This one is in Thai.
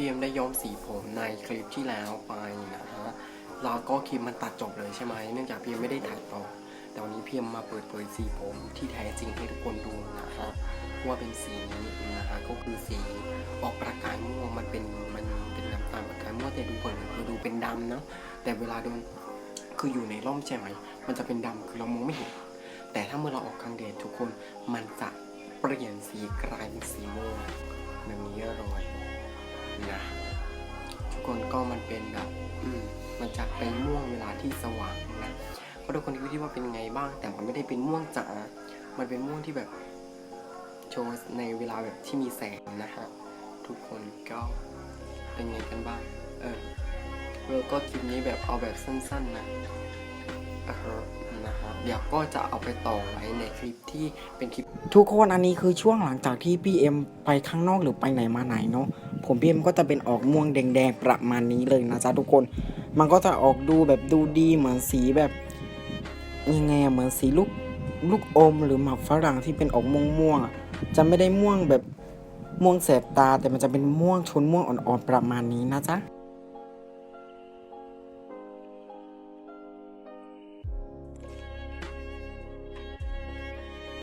พี่เอ็มได้ย้อมสีผมในคลิปที่แล้วไปนะฮะแล้วก็คลิปมันตัดจบเลยใช่ไหมเนื่องจากพี่เอ็มไม่ได้ถ่ายต่อ แต่วันนี้พี่เอ็มมาเปิดเผยสีผมที่แท้จริงให้ทุกคนดูนะฮะว่าเป็นสีนี้นะฮะก็คือสีออกประกายม่วงมันเป็นมันเป็นน้ำตาลประกายม่วงแต่ดูเผินคือดูเป็นดำนะแต่เวลาโดนคืออยู่ในร่มใช่ไหมมันจะเป็นดำคือเรามองไม่เห็นแต่ถ้าเมื่อเราออกกลางแดดทุกคนมันจะเปลี่ยนสีกลายเป็นสีม่วงแบบนี้เลย คนก็มันเป็นแบบอืมมันจะเป็นม่วงเวลาที่สว่างนะก็ทุกคนคิดว่าเป็นไงบ้าง แต่มันไม่ได้เป็นม่วงจ๋ามันเป็นม่วงที่แบบโชว์ในเวลาแบบที่มีแสงนะฮะทุกคนก็เป็นไงกันบ้าง เออแล้วก็คลิปนี้แบบเอาแบบสั้นๆนะอ่าฮะนะฮะเดี๋ยวก็จะเอาไปต่อไว้ในคลิปที่เป็นคลิป ทุกคนอันนี้คือช่วงหลังจากที่พี่เอ็มไปข้างนอกหรือไปไหนมาไหนเนาะ ผมพี่มันก็จะเป็นออกม่วงแดงๆประมาณนี้เลยนะจ๊ะทุกคน มันก็จะออกดูแบบดูดีเหมือนสีแบบยังไงอะเหมือนสีลูกลูกอมหรือหมากฝรั่งที่เป็นออกม่วงม่วงจะไม่ได้ม่วงแบบม่วงแสบตาแต่มันจะเป็นม่วงชนม่วงอ่อนๆประมาณนี้นะจ๊ะ